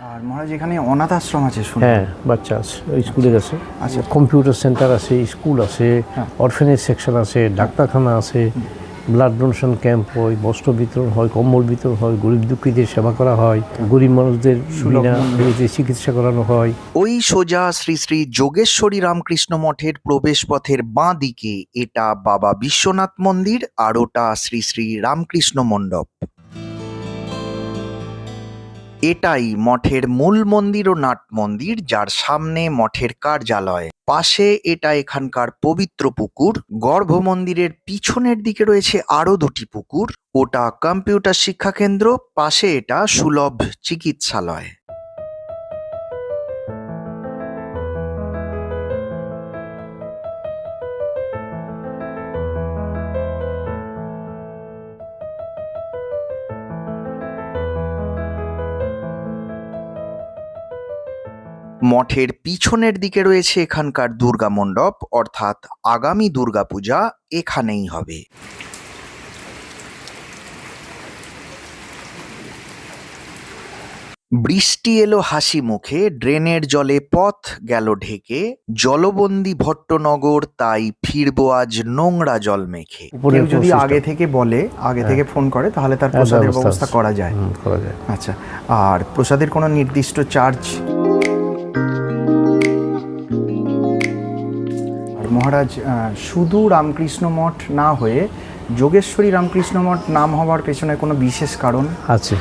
আর মহারাজ এখানে অনাথ আশ্রম আছে হ্যাঁ বাচ্চা আছে ওই স্কুলে গেছে আচ্ছা। কম্পিউটার সেন্টার আছে স্কুল আছে হ্যাঁ। অরফেনেজ সেকশন আছে ডাক্তারখানা আছে ব্লাড ডোনেশন ক্যাম্প হয় বস্ত্র বিতরণ হয় কম্বল বিতরণ হয় গরিব দুঃখীদের সেবা করা হয় গরিব মানুষদের চিকিৎসা করানো হয়। ওই সোজা শ্রী শ্রী যোগেশ্বরী রামকৃষ্ণ মঠের প্রবেশপথের বাঁ দিকে এটা বাবা বিশ্বনাথ মন্দির আর ওটা শ্রী শ্রী রামকৃষ্ণ মণ্ডপ। এটাই মঠের মূল মন্দির ও নাট মন্দির যার সামনে মঠের কার্যালয়। পাশে এটা এখানকার পবিত্র পুকুর। গর্ভ মন্দিরের পিছনের দিকে রয়েছে আরও দুটি পুকুর। ওটা কম্পিউটার শিক্ষা কেন্দ্র পাশে এটা সুলভ চিকিৎসালয়। মঠের পিছনের দিকে রয়েছে এখানকার দুর্গা মণ্ডপ অর্থাৎ আগামী দুর্গাপূজা এখানেই হবে। বৃষ্টি এলো হাসি মুখে ড্রেনের জলে পথ গেল ঢেকে জলবন্দি ভট্টনগর তাই ফিরবো আজ নোংরা জল মেখে। কেউ যদি আগে থেকে বলে আগে থেকে ফোন করে তাহলে তার হ্যাঁ, প্রসাদের ব্যবস্থা ব্যবস্থা করা যায়। করা যায়। আচ্ছা আর প্রসাদের কোনো নির্দিষ্ট চার্জ? মহারাজ শুধু রামকৃষ্ণ মঠ না হয়ে যোগেশ্বরী রামকৃষ্ণ মঠ নাম হওয়ার পেছনে কোনো বিশেষ কারণ? আছে।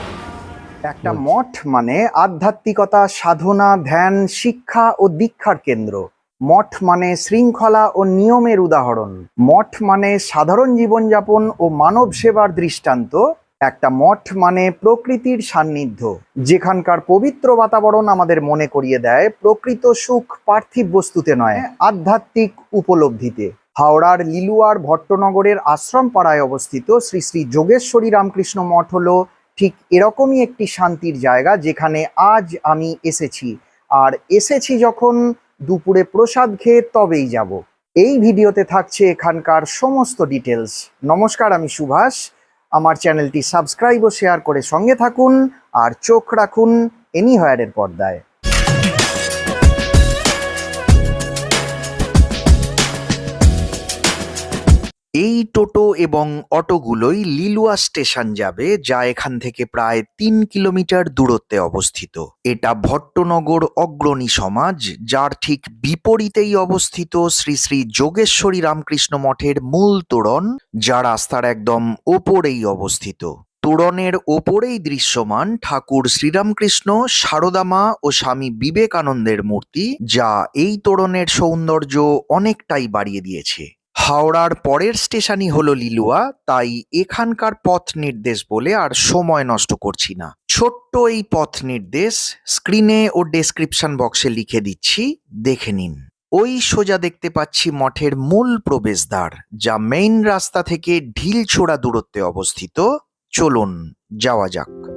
একটা মঠ মানে আধ্যাত্মিকতা সাধনা ধ্যান শিক্ষা ও দীক্ষার কেন্দ্র। মঠ মানে শৃঙ্খলা ও নিয়মের উদাহরণ। মঠ মানে সাধারণ জীবনযাপন ও মানব সেবার দৃষ্টান্ত। একটা মঠ মানে প্রকৃতির সান্নিধ্য। যেখানকার পবিত্র বাতাবরণ আমাদের মনে করিয়ে দেয়, প্রকৃত সুখ পার্থিব বস্তুতে নয়, আধ্যাত্মিক উপলব্ধিতে। হাওড়ার লিলুয়ার ভট্টনগরের আশ্রম পাড়ায় অবস্থিত শ্রী শ্রী যোগেশ্বরী রামকৃষ্ণ মঠ হলো ঠিক এরকমই একটি শান্তির জায়গা যেখানে আজ আমি এসেছি। আর এসেছি যখন দুপুরে প্রসাদ খেয়ে তবেই যাব। এই ভিডিওতে থাকছে এখানকার সমস্ত ডিটেলস নমস্কার, আমি সুভাষ। আমার চ্যানেলটি সাবস্ক্রাইব ও শেয়ার করে সঙ্গে থাকুন আর চোখ রাখুন এনিহয়ারের পর্দায়। এই টোটো এবং অটোগুলোই লিলুয়া স্টেশন যাবে, যা এখান থেকে প্রায় তিন কিলোমিটার দূরত্বে অবস্থিত। এটা ভট্টনগর অগ্রণী সমাজ, যার ঠিক বিপরীতেই অবস্থিত শ্রী শ্রী যোগেশ্বরী রামকৃষ্ণ মঠের মূল তোরণ, যা রাস্তার একদম ওপরেই অবস্থিত। তোরণের ওপরেই দৃশ্যমান ঠাকুর শ্রীরামকৃষ্ণ সারদামা ও স্বামী বিবেকানন্দের মূর্তি, যা এই তোরণের সৌন্দর্য অনেকটাই বাড়িয়ে দিয়েছে। হাওড়ার পরের স্টেশনই হলো লিলুয়া, তাই এখানকার পথ নির্দেশ বলে আর সময় নষ্ট করছি না। ছোট্ট এই পথ নির্দেশ স্ক্রিনে ও ডেসক্রিপশন বক্সে লিখে দিচ্ছি, দেখে নিন। ওই সোজা দেখতে পাচ্ছি মঠের মূল প্রবেশদ্বার, যা মেইন রাস্তা থেকে ঢিল ছোড়া দূরত্বে অবস্থিত। চলুন, যাওয়া যাক।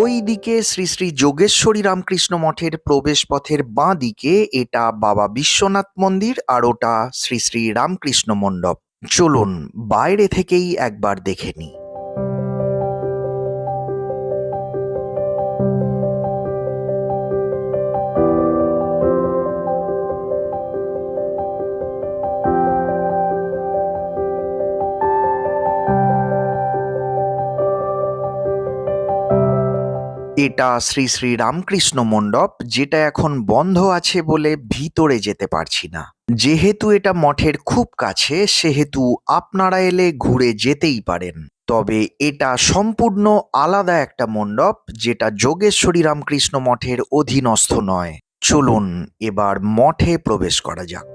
ওই দিকে শ্রী শ্রী যোগেশ্বরী রামকৃষ্ণ মঠের প্রবেশ পথের বাঁ দিকে এটা বাবা বিশ্বনাথ মন্দির আর ওটা শ্রী শ্রী রামকৃষ্ণ মণ্ডপ। চলুন, বাইরে থেকেই একবার দেখে নিই। এটা শ্রী শ্রী রামকৃষ্ণ মণ্ডপ, যেটা এখন বন্ধ আছে বলে ভিতরে যেতে পারছি না। যেহেতু এটা মঠের খুব কাছে, সেহেতু আপনারা এলে ঘুরে যেতেই পারেন। তবে এটা সম্পূর্ণ আলাদা একটা মণ্ডপ, যেটা যোগেশ্বরী রামকৃষ্ণ মঠের অধীনস্থ নয়। চলুন এবার মঠে প্রবেশ করা যাক।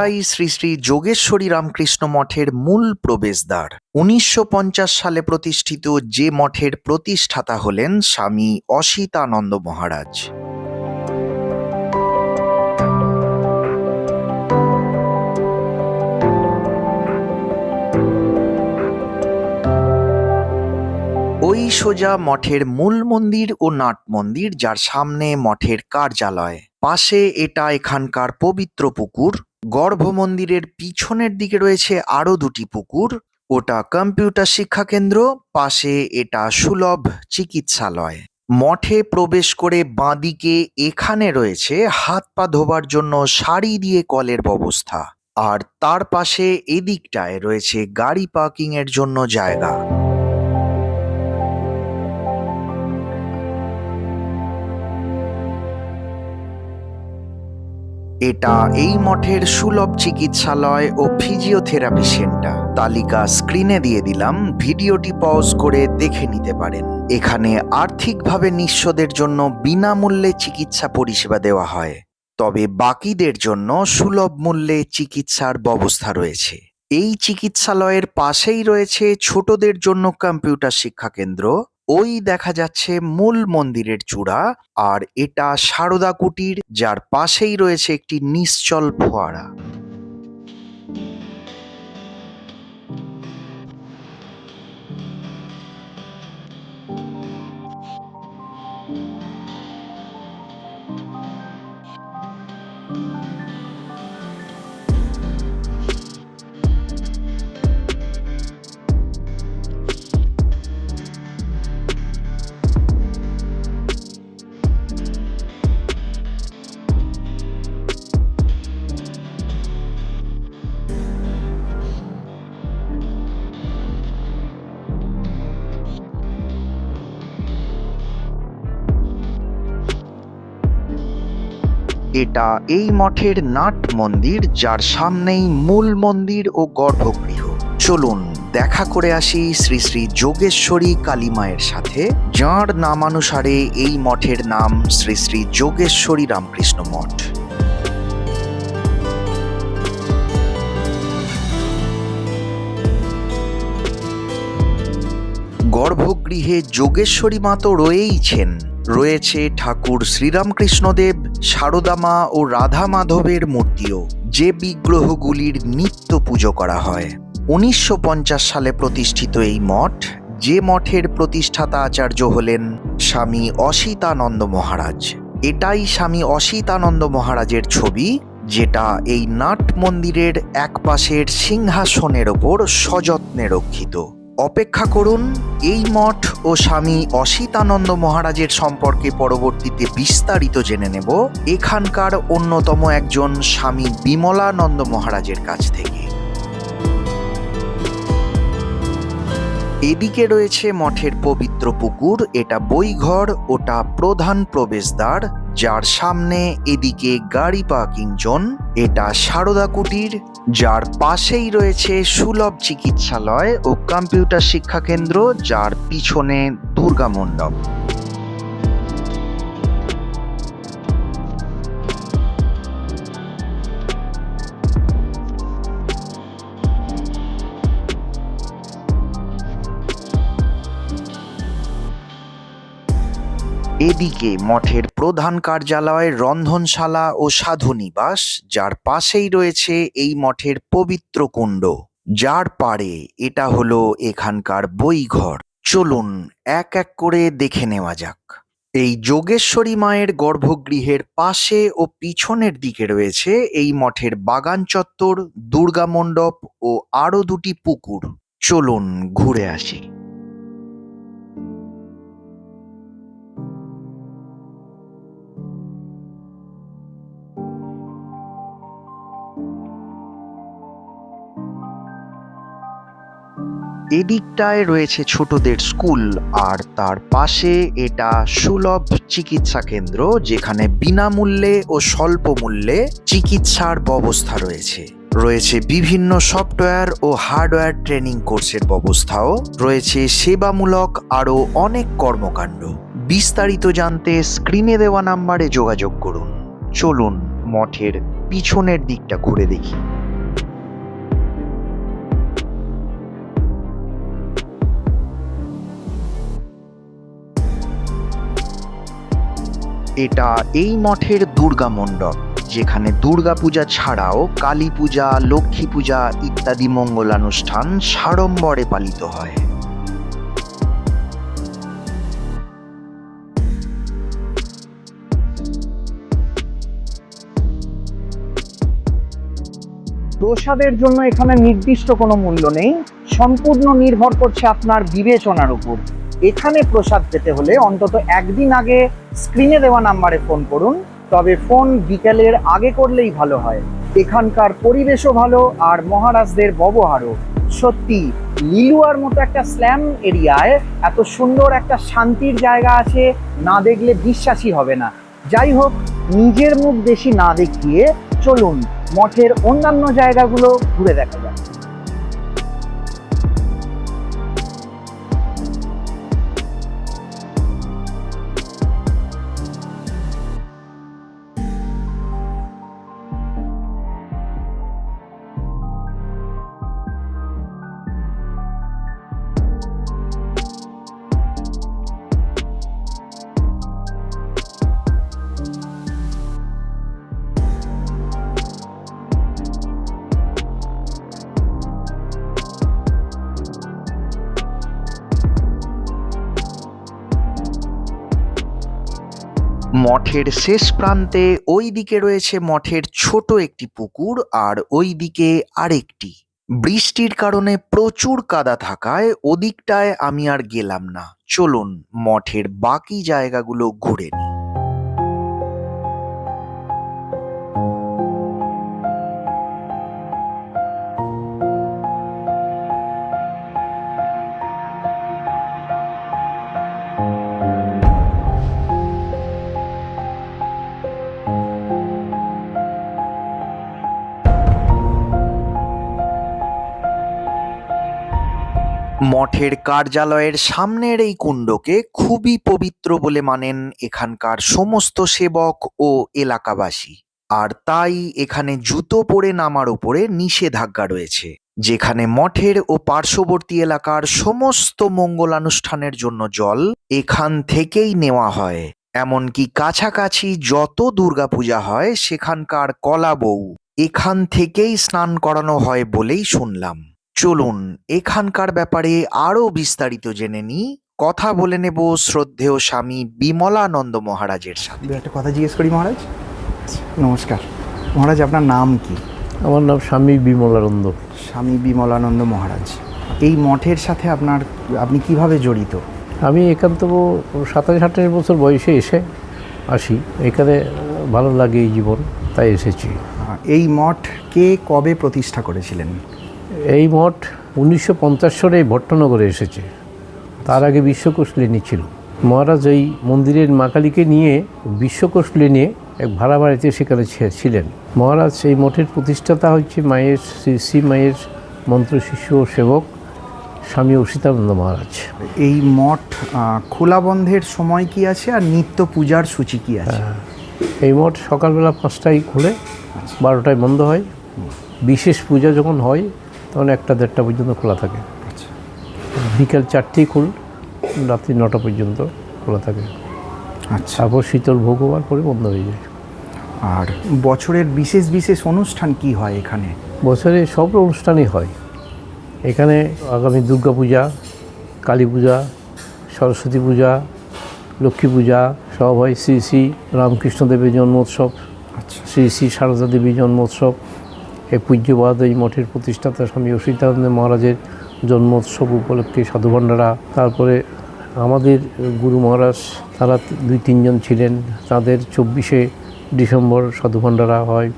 এটাই শ্রী শ্রী যোগেশ্বরী রামকৃষ্ণ মঠের মূল প্রবেশদ্বার। উনিশশো পঞ্চাশ সালে প্রতিষ্ঠিত যে মঠের প্রতিষ্ঠাতা হলেন স্বামী অসিতানন্দ মহারাজ। ওই সোজা মঠের মূল মন্দির ও নাট মন্দির, যার সামনে মঠের কার্যালয়। পাশে এটা এখানকার পবিত্র পুকুর গর্ভ মন্দিরের পিছনের দিকে রয়েছে আরও দুটি পুকুর। ওটা কম্পিউটার শিক্ষা কেন্দ্র, পাশে এটা সুলভ চিকিৎসালয়। মঠে প্রবেশ করে বাঁদিকে এখানে রয়েছে হাত পা ধোবার জন্য সারি দিয়ে কলের ব্যবস্থা। আর তার পাশে এদিকটায় রয়েছে গাড়ি পার্কিং এর জন্য জায়গা। এটা এই মঠের সুলভ চিকিৎসালয় ও ফিজিওথেরাপি সেন্টার তালিকা স্ক্রিনে দিয়ে দিলাম, ভিডিওটি পজ করে দেখে নিতে পারেন। এখানে আর্থিকভাবে নিঃস্বদের জন্য বিনামূল্যে চিকিৎসা পরিষেবা দেওয়া হয়। তবে বাকিদের জন্য সুলভ মূল্যে চিকিৎসার ব্যবস্থা রয়েছে। এই চিকিৎসালয়ের পাশেই রয়েছে ছোটদের জন্য কম্পিউটার শিক্ষা কেন্দ্র। ওই দেখা যাচ্ছে মূল মন্দিরের চূড়া, আর এটা সারদা কুটির, যার পাশেই রয়েছে একটি নিশ্চল ফোয়ারা। এটা এই মঠের নাট মন্দির, যার সামনেই মূল মন্দির ও গর্ভগৃহ। চলুন দেখা করে আসি শ্রী শ্রী যোগেশ্বরী কালীমায়ের সাথে, যাঁর নামানুসারে এই মঠের নাম শ্রী শ্রী যোগেশ্বরী রামকৃষ্ণ মঠ। গর্ভগৃহে যোগেশ্বরী মা তো রয়েইছেন। রয়েছে ঠাকুর শ্রীরামকৃষ্ণদেব, সারদামা ও রাধা মাধবের মূর্তিও, যে বিগ্রহগুলির নিত্য পুজো করা হয়। উনিশশো পঞ্চাশ সালে প্রতিষ্ঠিত এই মঠ, যে মঠের প্রতিষ্ঠাতা আচার্য হলেন স্বামী অসিতানন্দ মহারাজ। এটাই স্বামী অসিতানন্দ মহারাজের ছবি, যেটা এই নাট মন্দিরের এক পাশের সিংহাসনের ওপর সযত্নে রক্ষিত। অপেক্ষা করুন, এই মঠ ও স্বামী অসিতানন্দ মহারাজের সম্পর্কে পরবর্তীতে বিস্তারিত জেনে নেব এখানকার অন্যতম একজন স্বামী বিমলানন্দ মহারাজের কাছ থেকে। এদিকে রয়েছে মঠের পবিত্র পুকুর, এটা বইঘর, ওটা প্রধান প্রবেশদ্বার, যার সামনে এদিকে গাড়ি পার্কিং জোন, এটা সারদা কুটির, যার পাশেই রয়েছে সুলভ চিকিৎসালয় ও কম্পিউটার শিক্ষা কেন্দ্র যার পিছনে দুর্গা মণ্ডপ। এদিকে মঠের প্রধান কার্যালয়, রন্ধনশালা ও সাধু নিবাস, যার পাশেই রয়েছে এই মঠের পবিত্র কুণ্ড। যার পারে এটা হলো এখানকার বইঘর। চলুন এক এক করে দেখে নেওয়া যাক। এই যোগেশ্বরী মায়ের গর্ভগৃহের পাশে ও পিছনের দিকে রয়েছে এই মঠের বাগান চত্বর, দুর্গা মণ্ডপ ও আরও দুটি পুকুর। চলুন ঘুরে আসি। এদিকটায় রয়েছে ছোটদের স্কুল, আর তার পাশে এটা সুলভ চিকিৎসা কেন্দ্র, যেখানে বিনামূল্যে ও স্বল্প মূল্যে চিকিৎসার ব্যবস্থা রয়েছে। রয়েছে বিভিন্ন সফটওয়্যার ও হার্ডওয়্যার ট্রেনিং কোর্সের ব্যবস্থাও, রয়েছে সেবামূলক আরও অনেক কর্মকাণ্ড। বিস্তারিত জানতে স্ক্রিনে দেওয়া নাম্বারে যোগাযোগ করুন। চলুন মঠের পিছনের দিকটা ঘুরে দেখি। এটা এই মঠের দুর্গা মণ্ডপ, যেখানে দুর্গাপূজা ছাড়াও কালী পূজা, লক্ষ্মী পূজা ইত্যাদি মঙ্গলানুষ্ঠান সাড়ম্বরে পালিত হয়। প্রসাদের জন্য এখানে নির্দিষ্ট কোনো মূল্য নেই, সম্পূর্ণ নির্ভর করছে আপনার বিবেচনার উপর। এখানে প্রসাদ পেতে হলে অন্তত একদিন আগে স্ক্রিনে দেওয়া নাম্বারে ফোন করুন। তবে ফোন বিকেলের আগে করলেই ভালো হয়। এখানকার পরিবেশও ভালো আর মহারাজদের ব্যবহারও। সত্যি, লিলুয়ার মতো একটা স্ল্যাম এরিয়ায় এত সুন্দর একটা শান্তির জায়গা আছে, না দেখলে বিশ্বাসই হবে না। যাই হোক, নিজের মুখ বেশি না দেখিয়ে চলুন মঠের অন্যান্য জায়গাগুলো ঘুরে দেখা যাক। মঠের শেষ প্রান্তে ওই দিকে রয়েছে মঠের ছোট একটি পুকুর আর ওই দিকে আরেকটি। বৃষ্টির কারণে প্রচুর কাদা থাকায় ওদিকটায় আমি আর গেলাম না। চলুন মঠের বাকি জায়গাগুলো ঘুরে নিই। মঠের কার্যালয়ের সামনের এই কুণ্ডকে খুবই পবিত্র বলে মানেন এখানকার সমস্ত সেবক ও এলাকাবাসী। আর তাই এখানে জুতো পরে নামার উপরে নিষেধাজ্ঞা রয়েছে, যেখানে মঠের ও পার্শ্ববর্তী এলাকার সমস্ত মঙ্গলানুষ্ঠানের জন্য জল এখান থেকেই নেওয়া হয়। এমনকি কাছাকাছি যত দুর্গাপূজা হয়, সেখানকার কলা বউ এখান থেকেই স্নান করানো হয় বলেই শুনলাম। চলুন এখানকার ব্যাপারে আরও বিস্তারিত জেনে নিই। কথা বলে নেব শ্রদ্ধেয় স্বামী বিমলানন্দ মহারাজের সাথে। একটা কথা জিজ্ঞেস করি মহারাজ? নমস্কার। মহারাজ আপনার নাম কি? আমার নাম স্বামী বিমলানন্দ। স্বামী বিমলানন্দ মহারাজ এই মঠের সাথে আপনার আপনি কীভাবে জড়িত? আমি এখান থেকে সাতাশ আঠাশ বছর বয়সে এসে আসি। এখানে ভালো লাগে এই জীবন তাই এসেছি। এই মঠ কে কবে প্রতিষ্ঠা করেছিলেন? এই মঠ উনিশশো পঞ্চাশ সালে ভট্টনগরে এসেছে। তার আগে বিশ্বকোষ লেনি ছিল। মহারাজ এই মন্দিরের মাকালিকে নিয়ে বিশ্বকোষ লেনে এক ভাড়া বাড়িতে সেখানে ছিলেন। মহারাজ এই মঠের প্রতিষ্ঠাতা হচ্ছে মায়ের শ্রী শ্রী মায়ের মন্ত্র শিষ্য ও সেবক স্বামী অসিতানন্দ মহারাজ। এই মঠ খোলা বন্ধের সময় কি আছে আর নিত্য পূজার সূচি কি আছে? এই মঠ সকালবেলা পাঁচটায় খুলে বারোটায় বন্ধ হয়। বিশেষ পূজা যখন হয় তখন একটা দেড়টা পর্যন্ত খোলা থাকে। আচ্ছা বিকেল চারটেই খুল রাত্রি নটা পর্যন্ত খোলা থাকে। আচ্ছা। তারপর শীতল ভোগ হওয়ার পরে বন্ধ হয়ে যায়। আর বছরের বিশেষ বিশেষ অনুষ্ঠান কি হয় এখানে? বছরে সব অনুষ্ঠানই হয়। এখানে আগামী দুর্গা পূজা কালী পূজা সরস্বতী পূজা লক্ষ্মী পূজা সব হয় শ্রী শ্রী রামকৃষ্ণদেবের জন্মোৎসব আচ্ছা। শ্রী শ্রী সারদা দেবীর জন্মোৎসব। এই পূজ্যবাদ এই মঠের প্রতিষ্ঠাতা স্বামী অসিতানন্দ মহারাজের জন্মোৎসব উপলক্ষে সাধু ভাণ্ডারা তারপরে আমাদের গুরু মহারাজ, তারা দুই তিনজন ছিলেন, তাদের চব্বিশে ডিসেম্বর সাধু ভাণ্ডারা হয়,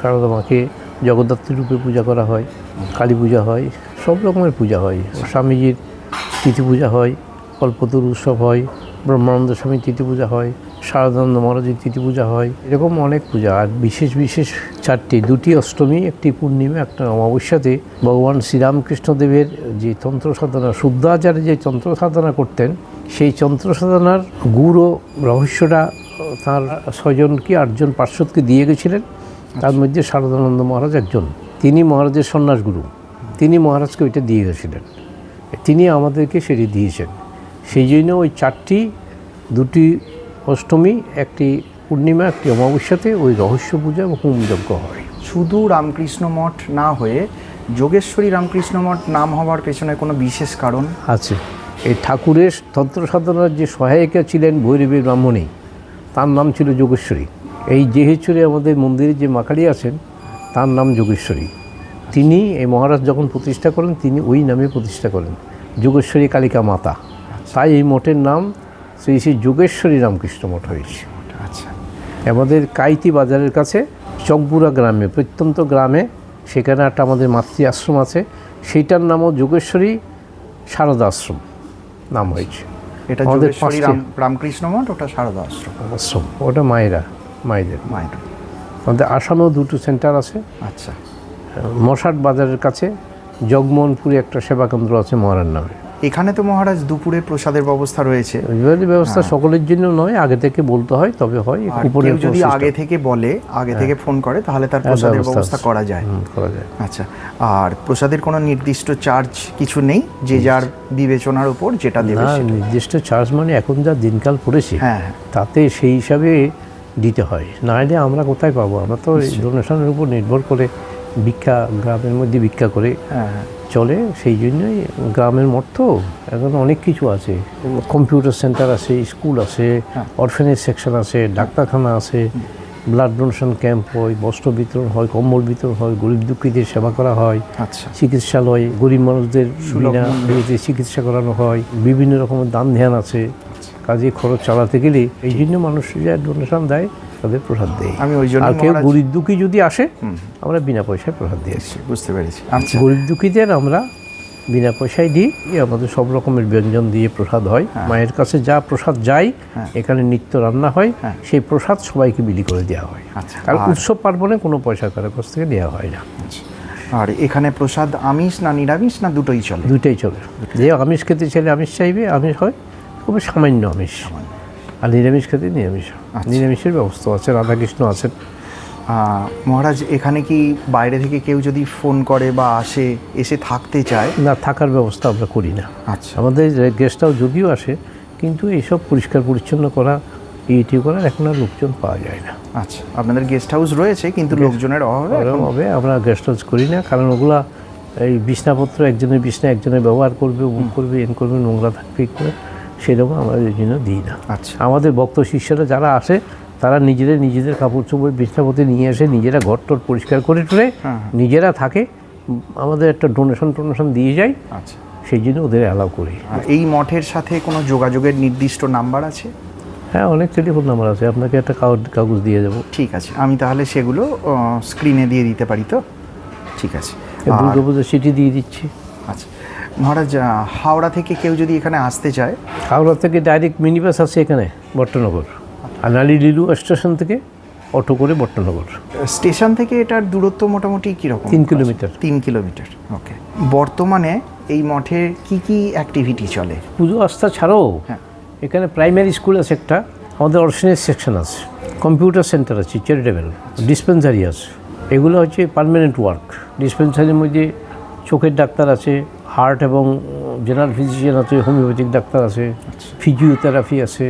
সারদা মাকে জগদ্ধাত্রী রূপে পূজা করা হয়, কালী পূজা হয়, সব রকমের পূজা হয়। স্বামীজির তিথি পূজা হয়, কল্পতরু উৎসব হয়, ব্রহ্মানন্দ স্বামীর তিথি পূজা হয় শারদানন্দ মহারাজের তিথি পূজা হয়। এরকম অনেক পূজা। আর বিশেষ বিশেষ চারটি, দুটি অষ্টমী, একটি পূর্ণিমা, একটা অমাবস্যাতে ভগবান শ্রীরামকৃষ্ণদেবের যে তন্ত্র সাধনা শুদ্ধাচার্য যে তন্ত্র সাধনা করতেন, সেই তন্ত্র সাধনার গুরু রহস্যটা, তার ছয়জনকে আটজন পার্শ্বদকে দিয়ে গেছিলেন। তার মধ্যে শারদানন্দ মহারাজ একজন। তিনি মহারাজের সন্ন্যাস গুরু। তিনি মহারাজকে ওইটা দিয়ে গেছিলেন। তিনি আমাদেরকে সেটি দিয়েছেন। সেই জন্য ওই চারটি, দুটি অষ্টমী একটি পূর্ণিমা একটি অমাবস্যাতে ওই রহস্য পূজা এবং হোমযজ্ঞ হয়। শুধু রামকৃষ্ণ মঠ না হয়ে যোগেশ্বরী রামকৃষ্ণ মঠ নাম হওয়ার পেছনে কোনো বিশেষ কারণ? আছে। এই ঠাকুরের তন্ত্র সাধনার যে সহায়িকা ছিলেন ভৈরবী ব্রাহ্মণী তার নাম ছিল যোগেশ্বরী। এই যেহেচুরে আমাদের মন্দিরে যে মাকারি আছেন তার নাম যোগেশ্বরী। তিনি এই মহারাজ যখন প্রতিষ্ঠা করেন তিনি ওই নামে প্রতিষ্ঠা করেন যোগেশ্বরী কালিকা মাতা। তাই এই মঠের নাম শ্রী শ্রী যোগেশ্বরী রামকৃষ্ণ মঠ হয়েছে। আচ্ছা। আমাদের কাইতি বাজারের কাছে চকবুড়া গ্রামে প্রত্যন্ত গ্রামে সেখানে একটা আমাদের মাতৃ আশ্রম আছে সেইটার নামও যোগেশ্বরী শারদা আশ্রম নাম হয়েছে। এটা আমাদের রামকৃষ্ণ মঠ ওটা সারদা আশ্রম। আশ্রম ওটা মায়েরা মায়েদের। মায়ের। আমাদের আসামেও দুটো সেন্টার আছে। আচ্ছা। মশাট বাজারের কাছে জগমোহনপুরে একটা সেবা কেন্দ্র আছে মহারার নামে। এখানে তো মহারাজ দুপুরে প্রসাদের ব্যবস্থা রয়েছে। ব্যবস্থা সকলের জন্য নয় আগে থেকে বলতে হয় তবে হয় যদি আগে থেকে বলে আগে থেকে ফোন করে তাহলে তার হ্যাঁ, প্রসাদের ব্যবস্থা করা যায়। করা যায়। আচ্ছা আর প্রসাদের কোনো নির্দিষ্ট চার্জ কিছু নেই যে যার বিবেচনার উপর যেটা দেবে নির্দিষ্ট চার্জ মানে এখন যা দিনকাল পড়েছে হ্যাঁ হ্যাঁ। তাতে সেই হিসাবে দিতে হয়। না হলে আমরা কোথায় পাবো? আমরা তো ডোনেশনের উপর নির্ভর করে ভিক্ষা গ্রামের মধ্যে ভিক্ষা করে হ্যাঁ হ্যাঁ। চলে সেই জন্যই গ্রামের মঠ তো এখন অনেক কিছু আছে। কম্পিউটার সেন্টার আছে স্কুল আছে হ্যাঁ। অরফেনেজ সেকশন আছে ডাক্তারখানা আছে ব্লাড ডোনেশন ক্যাম্প হয় বস্ত্র বিতরণ হয় কম্বল বিতরণ হয় গরিব দুঃখীদের সেবা করা হয় আচ্ছা। চিকিৎসালয় গরিব মানুষদের বিনা চিকিৎসা করানো হয় বিভিন্ন রকমের দান ধ্যান আছে। কাজে খরচ চালাতে গেলে এই জন্য মানুষ যা ডোনেশন দেয়। তাদের প্রসাদ দেয় আমি ওই জন্য আর কেউ গরিব দুঃখী যদি আসে আমরা বিনা পয়সায় প্রসাদ দিয়ে আসছি। বুঝতে পেরেছি। আচ্ছা। গরিব দুঃখীদের আমরা বিনা পয়সায় দিই আমাদের সব রকমের ব্যঞ্জন দিয়ে প্রসাদ হয়। মায়ের কাছে যা প্রসাদ যায় হ্যাঁ। এখানে নিত্য রান্না হয় হ্যাঁ। সেই প্রসাদ সবাইকে বিলি করে দেওয়া হয়। আচ্ছা। আর উৎসব পার্বণে কোনো পয়সা কারও কাছ থেকে দেওয়া হয় না। আর এখানে প্রসাদ আমিষ না নিরামিষ না দুটোই চলে? দুটোই চলে। যে আমিষ খেতে চাইলে আমিষ চাইবে আমিষ হয় খুবই সামান্য আমিষ। আর নিরামিষ খেতে নিরামিষ। আচ্ছা। নিরামিষের ব্যবস্থা আছে রাধাকৃষ্ণ আছেন। মহারাজ এখানে কি বাইরে থেকে কেউ যদি ফোন করে বা আসে এসে থাকতে চায়? না থাকার ব্যবস্থা আমরা করি না। আচ্ছা। আমাদের গেস্টটাও যদিও আসে কিন্তু এইসব পরিষ্কার পরিচ্ছন্ন করা ইটি করার এখন আর লোকজন পাওয়া যায় না। আচ্ছা আপনাদের গেস্ট হাউস রয়েছে কিন্তু লোকজনের অভাবে হবে আমরা গেস্ট হাউস করি না কারণ ওগুলা এই বিছনাপত্র একজনের বিছনা একজনের ব্যবহার করবে উম করবে এন করবে নোংরা থাকবে করে। সেরকম আমরা এই জন্য দিই না। আচ্ছা। আমাদের ভক্ত শিষ্যরা যারা আসে তারা নিজেদের নিজেদের কাপড় চোপড় বিছনাপত্র নিয়ে এসে নিজেরা ঘর টর পরিষ্কার করে টরে হ্যাঁ, নিজেরা থাকে আমাদের একটা ডোনেশন টোনেশন দিয়ে যায় আচ্ছা। সেই জন্য ওদের অ্যালাউ করি। এই মঠের সাথে কোনো যোগাযোগের নির্দিষ্ট নাম্বার আছে? হ্যাঁ অনেক টেলিফোন নাম্বার আছে। আপনাকে একটা কাগজ- কাগজ দিয়ে দেবো। ঠিক আছে। আমি তাহলে সেগুলো স্ক্রিনে দিয়ে দিতে পারি তো? ঠিক আছে। দুর্গাপুজোর সিটি দিয়ে দিচ্ছি। আচ্ছা। মহারাজ হাওড়া থেকে কেউ যদি এখানে আসতে চায়? হাওড়া থেকে ডাইরেক্ট মিনি বাস আছে এখানে বট্টনগর। আর নালি লিলু স্টেশন থেকে অটো করে বট্টনগর। স্টেশন থেকে এটার দূরত্ব মোটামুটি কীরকম? তিন কিলোমিটার। তিন কিলোমিটার ওকে। বর্তমানে এই মঠে কি কি অ্যাক্টিভিটি চলে? পুজো আস্থা ছাড়াও হ্যাঁ। এখানে প্রাইমারি স্কুল আছে একটা আমাদের অর্সনেজ সেকশন আছে কম্পিউটার সেন্টার আছে চ্যারিটেবল ডিসপেন্সারি আছে। এগুলো হচ্ছে পার্মানেন্ট ওয়ার্ক ডিসপেন্সারির মধ্যে চোখের ডাক্তার আছে হার্ট এবং জেনারেল ফিজিশিয়ান আছে হোমিওপ্যাথিক ডাক্তার আছে ফিজিওথেরাপি আছে।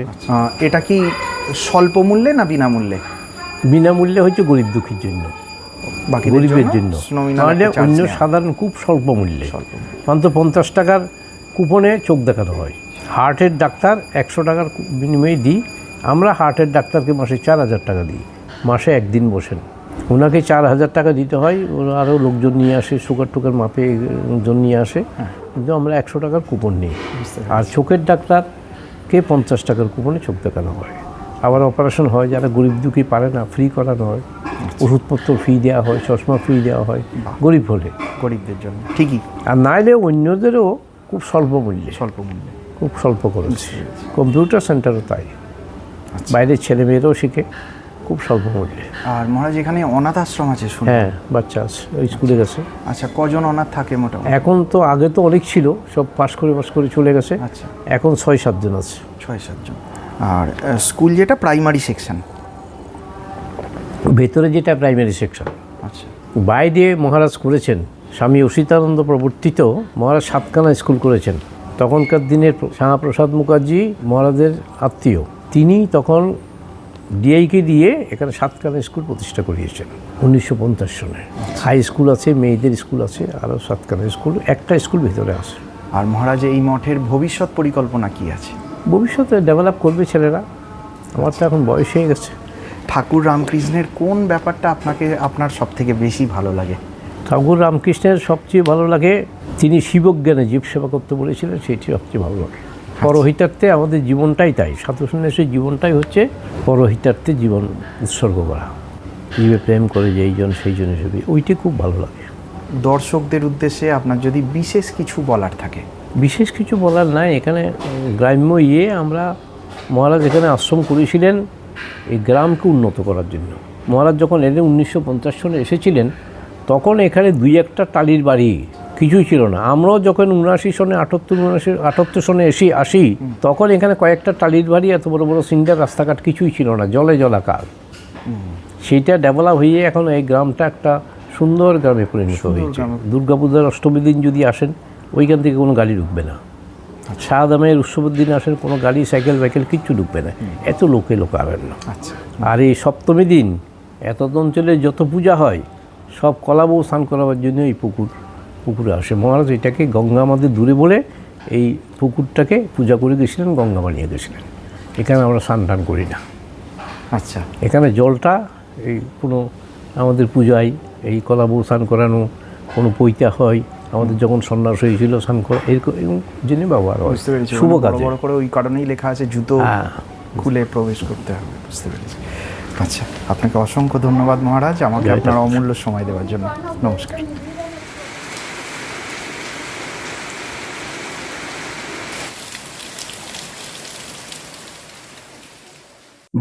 এটা কি স্বল্প মূল্যে না বিনামূল্যে? বিনামূল্যে হচ্ছে গরিব দুঃখীর জন্য। বাকি গরিবের জন্য? charge অন্য সাধারণ খুব স্বল্প মূল্যে। মাত্র পঞ্চাশ টাকার কুপনে চোখ দেখানো হয়। হার্টের ডাক্তার একশো টাকার বিনিময়ে দিই। আমরা হার্টের ডাক্তারকে মাসে চার হাজার টাকা দিই। মাসে একদিন বসেন। ওনাকে চার হাজার টাকা দিতে হয় ওরা আরও লোকজন নিয়ে আসে সুগার টুকার মাপে লোকজন নিয়ে আসে। কিন্তু আমরা একশো টাকার কুপন নিই। আর চোখের ডাক্তারকে পঞ্চাশ টাকার কুপনে চোখ দেখানো হয়। আবার অপারেশন হয় যারা গরিব দুঃখী পারে না ফ্রি করানো হয়। ওষুধপত্র ফ্রি দেওয়া হয় চশমা ফ্রি দেওয়া হয়। গরিব হলে। গরিবদের জন্য। ঠিকই। আর নাইলে অন্যদেরও খুব স্বল্প মূল্যে। স্বল্প মূল্যে। খুব স্বল্প করেছে কম্পিউটার সেন্টারও তাই। বাইরের ছেলে মেয়েরাও শিখে। খুব স্বল্প মূল্যে। আর মহারাজ এখানে অনাথ আশ্রম আছে শুনে হ্যাঁ বাচ্চা আছে স্কুলে গেছে। আচ্ছা কজন অনাথ থাকে মোটামুটি? এখন তো আগে তো অনেক ছিল সব পাস করে পাস করে চলে গেছে। আচ্ছা। এখন ছয় সাতজন আছে। ছয় সাতজন আর স্কুল যেটা প্রাইমারি সেকশন ভেতরে যেটা প্রাইমারি সেকশন আচ্ছা। বাইরে মহারাজ করেছেন স্বামী অসিতানন্দ প্রবর্তিত মহারাজ সাতখানা স্কুল করেছেন। তখনকার দিনের শ্যামাপ্রসাদ মুখার্জি মহারাজের আত্মীয়। তিনি তখন ডিআইকে দিয়ে এখানে সাতখানা স্কুল প্রতিষ্ঠা করিয়েছেন উনিশশো পঞ্চাশ সনে। হাই স্কুল আছে মেয়েদের স্কুল আছে আরও সাতখানা স্কুল একটা স্কুল ভেতরে আছে। আর মহারাজ এই মঠের ভবিষ্যৎ পরিকল্পনা কি আছে? ভবিষ্যতে ডেভেলপ করবে ছেলেরা আমার তো এখন বয়স হয়ে গেছে। ঠাকুর রামকৃষ্ণের কোন ব্যাপারটা আপনাকে আপনার সব থেকে বেশি ভালো লাগে? ঠাকুর রামকৃষ্ণের সবচেয়ে ভালো লাগে তিনি শিবজ্ঞানে জীব সেবা করতে বলেছিলেন সেটি সবচেয়ে ভালো লাগে। পরহিতার্থে আমাদের জীবনটাই তাই। সাধু সন্ন্যাসীর জীবনটাই হচ্ছে পরহিতার্থে জীবন উৎসর্গ করা। জীবে প্রেম করে যেই জন সেই জন হিসেবে ওইটি খুব ভালো লাগে। দর্শকদের উদ্দেশ্যে আপনার যদি বিশেষ কিছু বলার থাকে। বিশেষ কিছু বলার নাই। এখানে গ্রাম্য ইয়ে আমরা মহারাজ এখানে আশ্রম করেছিলেন এই গ্রামকে উন্নত করার জন্য। মহারাজ যখন এলেন উনিশশো পঞ্চাশ সনে এসেছিলেন তখন এখানে দুই একটা টালির বাড়ি কিছুই ছিল না। আমরাও যখন উনআশি সনে আটাত্তর উনআশি আটাত্তর সনে এসে আসি তখন এখানে কয়েকটা টালির বাড়ি এত বড় বড় সিন্ডার রাস্তাঘাট কিছুই ছিল না জলে জলাকার। সেইটা ডেভেলপ হয়ে এখন এই গ্রামটা একটা সুন্দর গ্রামে পরিণত হয়েছে। দুর্গাপূজার অষ্টমী দিন যদি আসেন ওইখান থেকে কোনো গাড়ি ঢুকবে না। শাহদামের উৎসবের দিন আসেন কোনো গাড়ি সাইকেল বাইকেল কিচ্ছু ঢুকবে না। এত লোকে লোকাবেন না আচ্ছা। আর এই সপ্তমী দিন এত অঞ্চলে যত পূজা হয় সব কলাবউ স্নান করাবার জন্য এই পুকুর। পুকুরে আসে। মহারাজ এটাকে গঙ্গা আমাদের দূরে বলে এই পুকুরটাকে পূজা করে গেছিলেন গঙ্গা বানিয়ে গেছিলেন। এখানে আমরা স্নান টান করি না। আচ্ছা। এখানে জলটা এই কোনো আমাদের পূজায় এই কলা বউ স্নান করানো কোনো পৈতা হয় আমাদের যখন সন্ন্যাস হয়েছিল স্নান করা এরকম জন্য ব্যবহার হয় শুভ মানে বড় করে ওই কারণেই লেখা আছে জুতো হ্যাঁ। খুলে প্রবেশ করতে হবে। বুঝতে পেরেছি। আচ্ছা আপনাকে অসংখ্য ধন্যবাদ মহারাজ। আমাকে আপনার অমূল্য সময় দেওয়ার জন্য। নমস্কার।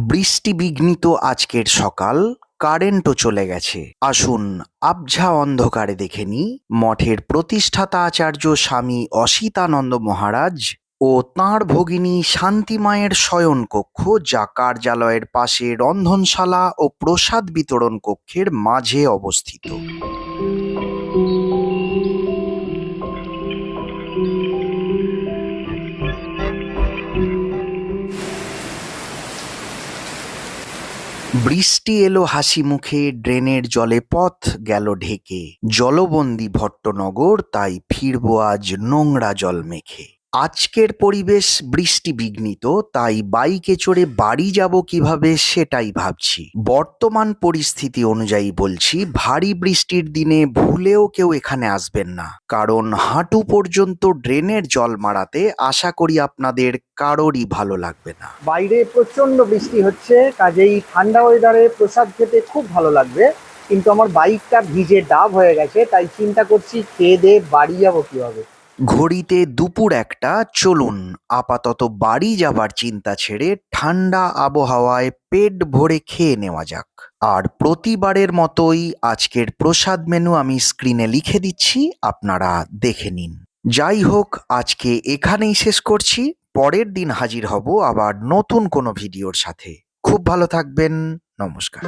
বৃষ্টি বিঘ্নিত আজকের সকাল, কারেন্টও চলে গেছে। আসুন আবঝা অন্ধকারে দেখে নি মঠের প্রতিষ্ঠাতা আচার্য স্বামী অসিতানন্দ মহারাজ ও তাঁর ভগিনী শান্তিমায়ের শয়ন কক্ষ যা কার্যালয়ের পাশে রন্ধনশালা ও প্রসাদ বিতরণ কক্ষের মাঝে অবস্থিত। বৃষ্টি এলো হাসি মুখে, ড্রেনের জলে পথ গেল ঢেকে। জলবন্দি ভট্টনগর, তাই ফিরবো আজ নোংরা জল মেখে। আজকের পরিবেশ বৃষ্টি বিঘ্নিত, তাই বাইকে চড়ে বাড়ি যাব কীভাবে সেটাই ভাবছি। বর্তমান পরিস্থিতি অনুযায়ী বলছি, ভারী বৃষ্টির দিনে ভুলেও কেউ এখানে আসবেন না। কারণ হাঁটু পর্যন্ত ড্রেনের জল মারাতে আশা করি আপনাদের কারোরই ভালো লাগবে না। বাইরে প্রচণ্ড বৃষ্টি হচ্ছে, কাজেই ঠান্ডা ওয়েদারে প্রসাদ খেতে খুব ভালো লাগবে। কিন্তু আমার বাইকটা ভিজে ডাব হয়ে গেছে, তাই চিন্তা করছি খেয়ে দিয়ে বাড়ি যাব কীভাবে? ঘড়িতে দুপুর একটা, চলুন আপাতত বাড়ি যাবার চিন্তা ছেড়ে ঠান্ডা আবহাওয়ায় পেট ভরে খেয়ে নেওয়া যাক। আর প্রতিবারের মতোই আজকের প্রসাদ মেনু আমি স্ক্রিনে লিখে দিচ্ছি, আপনারা দেখে নিন। যাই হোক, আজকে এখানেই শেষ করছি। পরের দিন হাজির হব আবার নতুন কোনো ভিডিওর সাথে। খুব ভালো থাকবেন, নমস্কার।